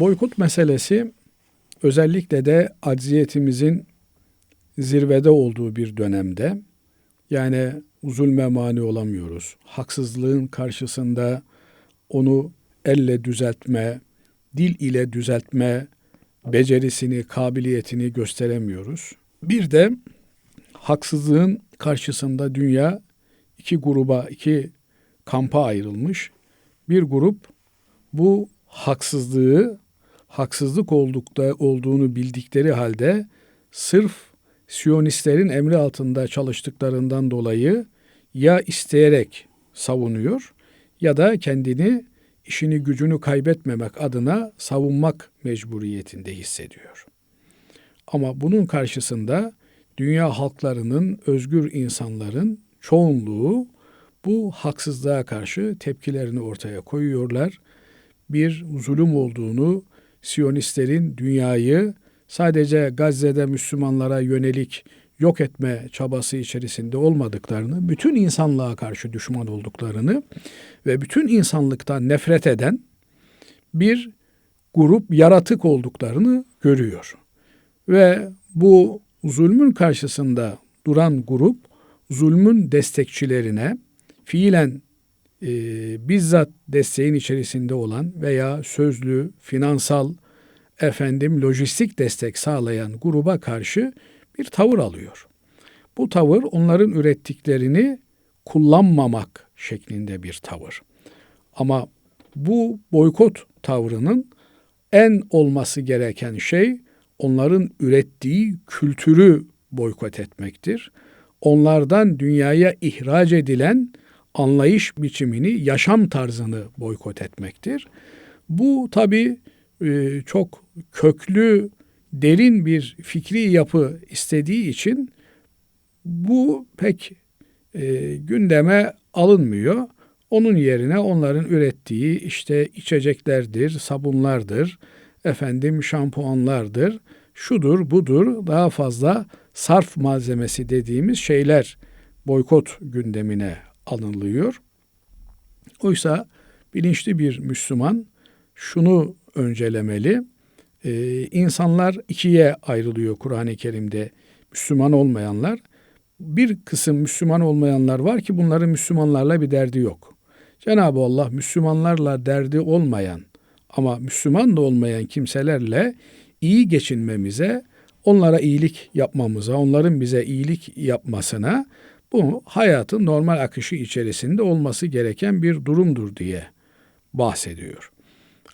Boykot meselesi özellikle de acziyetimizin zirvede olduğu bir dönemde yani zulme mani olamıyoruz. Haksızlığın karşısında onu elle düzeltme, dil ile düzeltme becerisini, kabiliyetini gösteremiyoruz. Bir de haksızlığın karşısında dünya iki gruba, iki kampa ayrılmış. Bir grup bu haksızlığı haksızlık oldukta olduğunu bildikleri halde sırf Siyonistlerin emri altında çalıştıklarından dolayı ya isteyerek savunuyor ya da kendini işini gücünü kaybetmemek adına savunmak mecburiyetinde hissediyor. Ama bunun karşısında dünya halklarının, özgür insanların çoğunluğu bu haksızlığa karşı tepkilerini ortaya koyuyorlar. Bir zulüm olduğunu, Siyonistlerin dünyayı sadece Gazze'de Müslümanlara yönelik yok etme çabası içerisinde olmadıklarını, bütün insanlığa karşı düşman olduklarını ve bütün insanlıktan nefret eden bir grup yaratık olduklarını görüyor. Ve bu zulmün karşısında duran grup zulmün destekçilerine fiilen e, bizzat desteğin içerisinde olan veya sözlü, finansal, efendim lojistik destek sağlayan gruba karşı bir tavır alıyor. Bu tavır onların ürettiklerini kullanmamak şeklinde bir tavır. Ama bu boykot tavrının en olması gereken şey onların ürettiği kültürü boykot etmektir. Onlardan dünyaya ihraç edilen anlayış biçimini, yaşam tarzını boykot etmektir. Bu tabi e, çok köklü, derin bir fikri yapı istediği için bu pek e, gündeme alınmıyor. Onun yerine onların ürettiği işte içeceklerdir, sabunlardır, efendim şampuanlardır, şudur budur daha fazla sarf malzemesi dediğimiz şeyler boykot gündemine alınılıyor. Oysa bilinçli bir Müslüman şunu öncelemeli. Ee, insanlar ikiye ayrılıyor Kur'an-ı Kerim'de. Müslüman olmayanlar. Bir kısım Müslüman olmayanlar var ki bunların Müslümanlarla bir derdi yok. Cenab-ı Allah Müslümanlarla derdi olmayan ama Müslüman da olmayan kimselerle iyi geçinmemize, onlara iyilik yapmamıza, onların bize iyilik yapmasına bu hayatın normal akışı içerisinde olması gereken bir durumdur diye bahsediyor.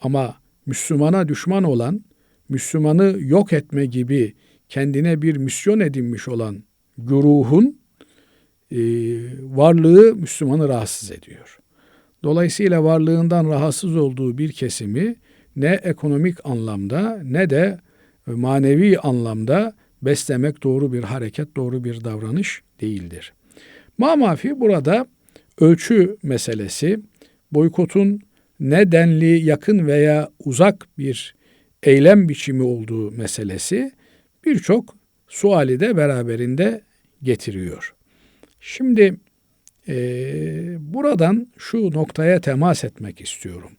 Ama Müslümana düşman olan, Müslümanı yok etme gibi kendine bir misyon edinmiş olan güruhun e, varlığı Müslümanı rahatsız ediyor. Dolayısıyla varlığından rahatsız olduğu bir kesimi ne ekonomik anlamda ne de manevi anlamda beslemek doğru bir hareket, doğru bir davranış değildir. Mamafi burada ölçü meselesi, boykotun ne denli yakın veya uzak bir eylem biçimi olduğu meselesi birçok suali de beraberinde getiriyor. Şimdi e, buradan şu noktaya temas etmek istiyorum.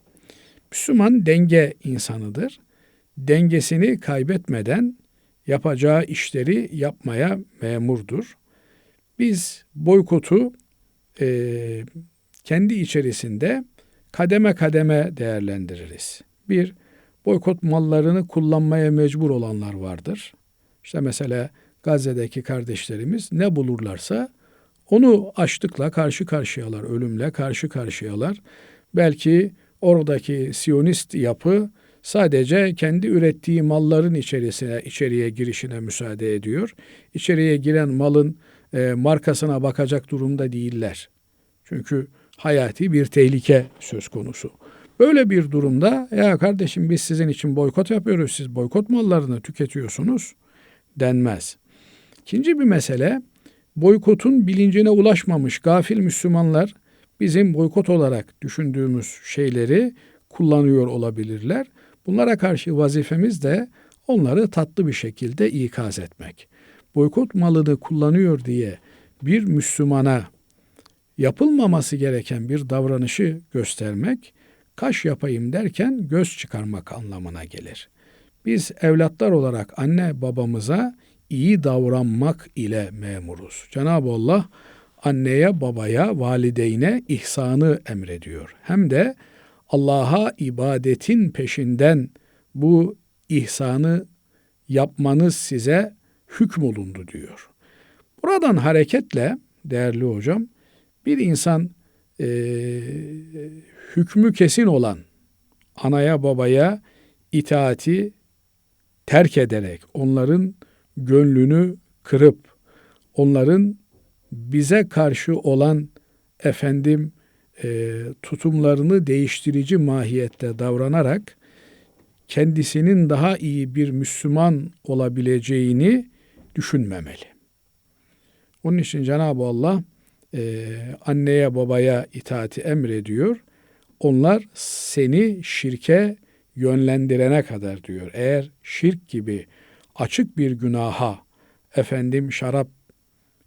Müslüman denge insanıdır. Dengesini kaybetmeden yapacağı işleri yapmaya memurdur. Biz boykotu e, kendi içerisinde kademe kademe değerlendiririz. Bir, boykot mallarını kullanmaya mecbur olanlar vardır. İşte mesela Gazze'deki kardeşlerimiz ne bulurlarsa onu açlıkla karşı karşıyalar, ölümle karşı karşıyalar. Belki oradaki Siyonist yapı sadece kendi ürettiği malların içerisine içeriye girişine müsaade ediyor. İçeriye giren malın e, markasına bakacak durumda değiller. Çünkü hayati bir tehlike söz konusu. Böyle bir durumda ya kardeşim biz sizin için boykot yapıyoruz, siz boykot mallarını tüketiyorsunuz denmez. İkinci bir mesele boykotun bilincine ulaşmamış gafil Müslümanlar bizim boykot olarak düşündüğümüz şeyleri kullanıyor olabilirler. Bunlara karşı vazifemiz de onları tatlı bir şekilde ikaz etmek. Boykot malını kullanıyor diye bir Müslümana yapılmaması gereken bir davranışı göstermek Kaş yapayım derken göz çıkarmak anlamına gelir. Biz evlatlar olarak anne babamıza iyi davranmak ile memuruz. Cenab-ı Allah anneye, babaya, valideyne ihsanı emrediyor. Hem de Allah'a ibadetin peşinden bu ihsanı yapmanız size hükmolundu diyor. Buradan hareketle değerli hocam bir insan e, hükmü kesin olan anaya babaya itaati terk ederek onların gönlünü kırıp onların bize karşı olan efendim e, tutumlarını değiştirici mahiyette davranarak kendisinin daha iyi bir Müslüman olabileceğini düşünmemeli. Onun için Cenab-ı Allah e, anneye babaya itaati emrediyor. Onlar seni şirke yönlendirene kadar diyor. Eğer şirk gibi açık bir günaha efendim şarap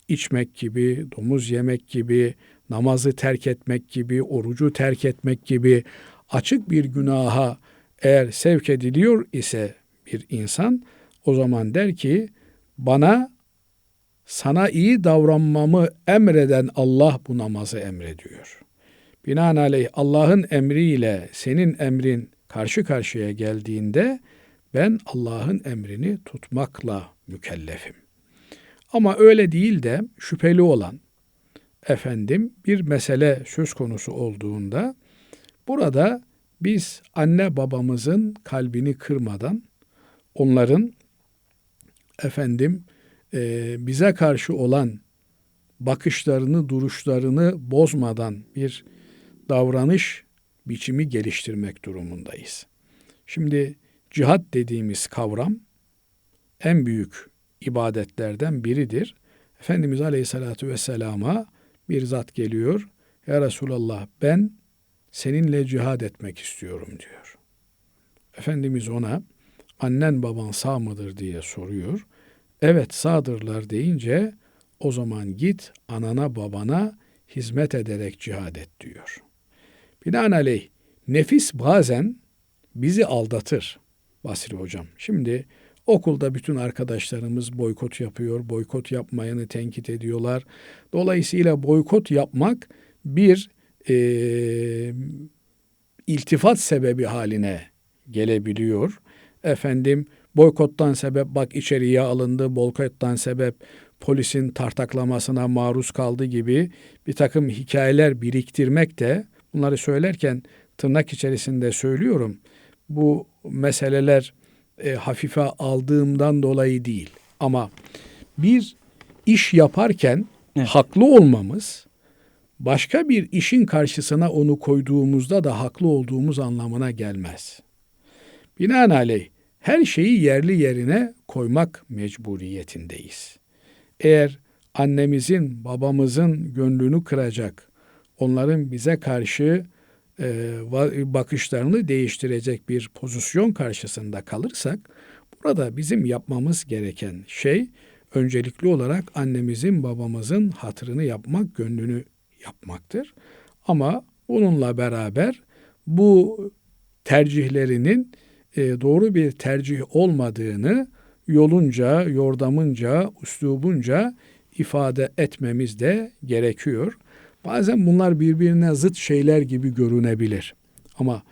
içmek gibi, domuz yemek gibi, namazı terk etmek gibi, orucu terk etmek gibi açık bir günaha eğer sevk ediliyor ise bir insan o zaman der ki bana sana iyi davranmamı emreden Allah bu namazı emrediyor. Binaenaleyh Allah'ın emriyle senin emrin karşı karşıya geldiğinde ben Allah'ın emrini tutmakla mükellefim. Ama öyle değil de şüpheli olan efendim bir mesele söz konusu olduğunda burada biz anne babamızın kalbini kırmadan onların efendim e, bize karşı olan bakışlarını, duruşlarını bozmadan bir davranış biçimi geliştirmek durumundayız. Şimdi cihat dediğimiz kavram en büyük ibadetlerden biridir. Efendimiz Aleyhisselatü Vesselam'a bir zat geliyor. Ya Resulallah ben seninle cihad etmek istiyorum diyor. Efendimiz ona annen baban sağ mıdır diye soruyor. Evet sağdırlar deyince o zaman git anana babana hizmet ederek cihad et diyor. Binaenaleyh nefis bazen bizi aldatır Basri Hocam. Şimdi okulda bütün arkadaşlarımız boykot yapıyor, boykot yapmayanı tenkit ediyorlar. Dolayısıyla boykot yapmak bir e, iltifat sebebi haline gelebiliyor. Efendim boykottan sebep bak içeriye alındı, boykottan sebep polisin tartaklamasına maruz kaldı gibi bir takım hikayeler biriktirmek de bunları söylerken tırnak içerisinde söylüyorum. Bu meseleler e, hafife aldığımdan dolayı değil. Ama bir iş yaparken evet. haklı olmamız başka bir işin karşısına onu koyduğumuzda da haklı olduğumuz anlamına gelmez. Binaenaleyh her şeyi yerli yerine koymak mecburiyetindeyiz. Eğer annemizin, babamızın gönlünü kıracak, onların bize karşı e, bakışlarını değiştirecek bir pozisyon karşısında kalırsak, burada bizim yapmamız gereken şey öncelikli olarak annemizin, babamızın hatırını yapmak, gönlünü yapmaktır. Ama bununla beraber bu tercihlerinin e, doğru bir tercih olmadığını yolunca, yordamınca, üslubunca ifade etmemiz de gerekiyor. Bazen bunlar birbirine zıt şeyler gibi görünebilir. Ama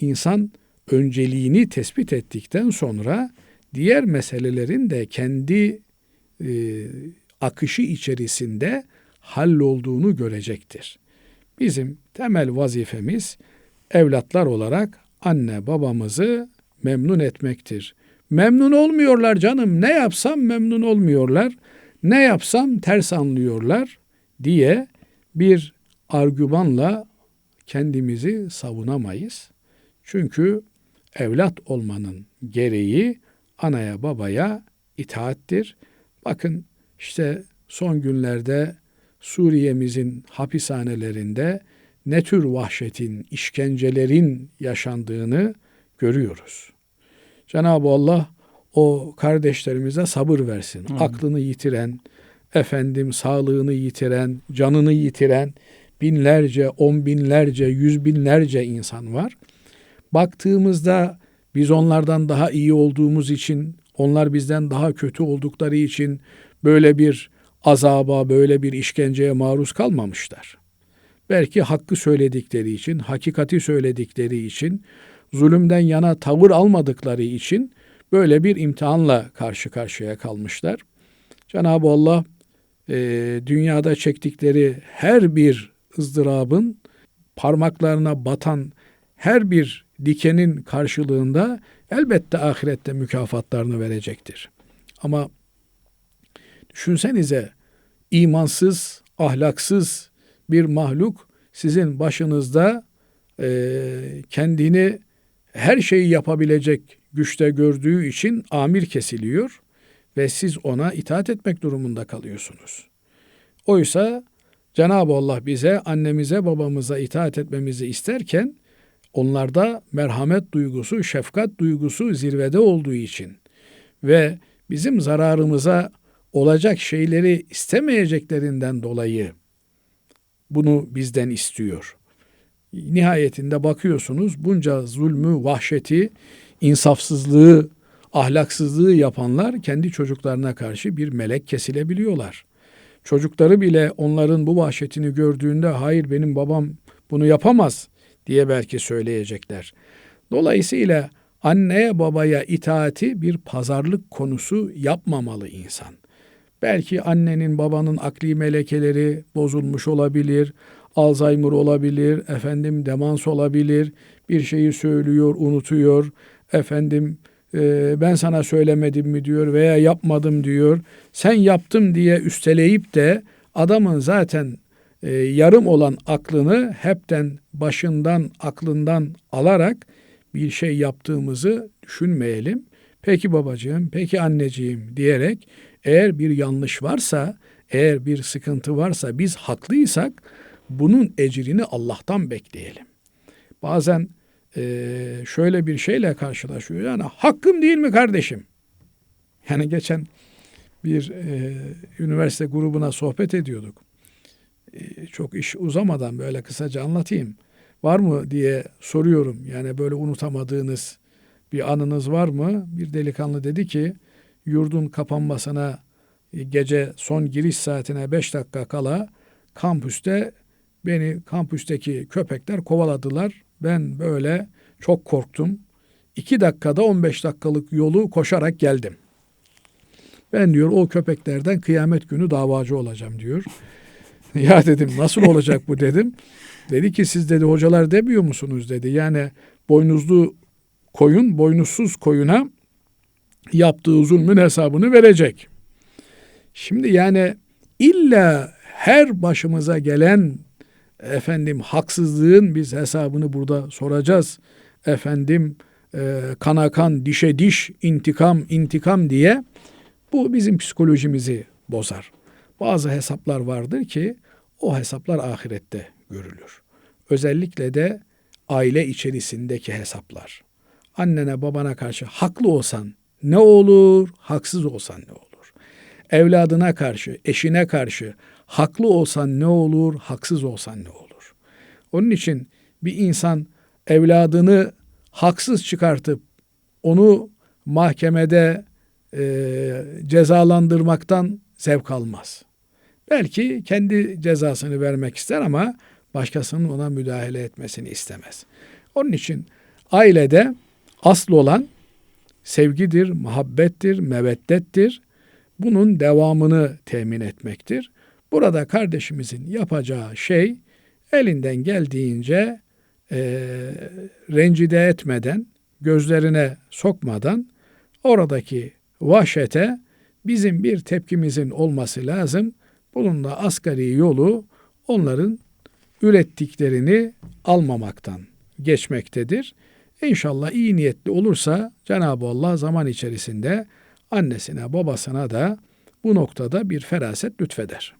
insan önceliğini tespit ettikten sonra diğer meselelerin de kendi e, akışı içerisinde hallolduğunu görecektir. Bizim temel vazifemiz evlatlar olarak anne babamızı memnun etmektir. Memnun olmuyorlar canım. Ne yapsam memnun olmuyorlar. Ne yapsam ters anlıyorlar diye bir argümanla kendimizi savunamayız. Çünkü evlat olmanın gereği anaya babaya itaattir. Bakın işte son günlerde Suriye'mizin hapishanelerinde ne tür vahşetin, işkencelerin yaşandığını görüyoruz. Cenab-ı Allah o kardeşlerimize sabır versin. Hı. Aklını yitiren, efendim sağlığını yitiren, canını yitiren binlerce, on binlerce, yüz binlerce insan var. Baktığımızda biz onlardan daha iyi olduğumuz için, onlar bizden daha kötü oldukları için böyle bir azaba, böyle bir işkenceye maruz kalmamışlar. Belki hakkı söyledikleri için, hakikati söyledikleri için, zulümden yana tavır almadıkları için böyle bir imtihanla karşı karşıya kalmışlar. Cenab-ı Allah e, dünyada çektikleri her bir ızdırabın parmaklarına batan her bir dikenin karşılığında elbette ahirette mükafatlarını verecektir. Ama düşünsenize imansız, ahlaksız bir mahluk sizin başınızda e, kendini her şeyi yapabilecek güçte gördüğü için amir kesiliyor ve siz ona itaat etmek durumunda kalıyorsunuz. Oysa Cenab-ı Allah bize, annemize, babamıza itaat etmemizi isterken onlarda merhamet duygusu, şefkat duygusu zirvede olduğu için ve bizim zararımıza olacak şeyleri istemeyeceklerinden dolayı bunu bizden istiyor. Nihayetinde bakıyorsunuz bunca zulmü, vahşeti, insafsızlığı, ahlaksızlığı yapanlar kendi çocuklarına karşı bir melek kesilebiliyorlar. Çocukları bile onların bu vahşetini gördüğünde hayır benim babam bunu yapamaz diye belki söyleyecekler. Dolayısıyla anneye babaya itaati bir pazarlık konusu yapmamalı insan. Belki annenin babanın akli melekeleri bozulmuş olabilir, Alzheimer olabilir, efendim demans olabilir, bir şeyi söylüyor, unutuyor, efendim e, ben sana söylemedim mi diyor veya yapmadım diyor. Sen yaptım diye üsteleyip de adamın zaten e, yarım olan aklını hepten başından aklından alarak bir şey yaptığımızı düşünmeyelim. Peki babacığım, peki anneciğim diyerek eğer bir yanlış varsa, eğer bir sıkıntı varsa biz haklıysak bunun ecrini Allah'tan bekleyelim. Bazen e, şöyle bir şeyle karşılaşıyor. Yani hakkım değil mi kardeşim? Yani geçen bir e, üniversite grubuna sohbet ediyorduk. E, çok iş uzamadan böyle kısaca anlatayım. Var mı diye soruyorum. Yani böyle unutamadığınız bir anınız var mı? Bir delikanlı dedi ki yurdun kapanmasına gece son giriş saatine beş dakika kala kampüste beni kampüsteki köpekler kovaladılar. Ben böyle çok korktum. İki dakikada 15 dakikalık yolu koşarak geldim. Ben diyor o köpeklerden kıyamet günü davacı olacağım diyor. ya dedim nasıl olacak bu dedim. Dedi ki siz dedi hocalar demiyor musunuz dedi. Yani boynuzlu koyun boynuzsuz koyuna yaptığı zulmün hesabını verecek. Şimdi yani illa her başımıza gelen efendim haksızlığın biz hesabını burada soracağız. Efendim e, kana kan, dişe diş, intikam, intikam diye bu bizim psikolojimizi bozar. Bazı hesaplar vardır ki o hesaplar ahirette görülür. Özellikle de aile içerisindeki hesaplar. Annene babana karşı haklı olsan ne olur, haksız olsan ne olur? Evladına karşı, eşine karşı haklı olsan ne olur, haksız olsan ne olur? Onun için bir insan evladını haksız çıkartıp onu mahkemede e, cezalandırmaktan zevk almaz. Belki kendi cezasını vermek ister ama başkasının ona müdahale etmesini istemez. Onun için ailede asıl olan sevgidir, muhabbettir, meveddettir. Bunun devamını temin etmektir. Burada kardeşimizin yapacağı şey elinden geldiğince e, rencide etmeden, gözlerine sokmadan oradaki vahşete bizim bir tepkimizin olması lazım. Bunun da asgari yolu onların ürettiklerini almamaktan geçmektedir. İnşallah iyi niyetli olursa Cenab-ı Allah zaman içerisinde annesine babasına da bu noktada bir feraset lütfeder.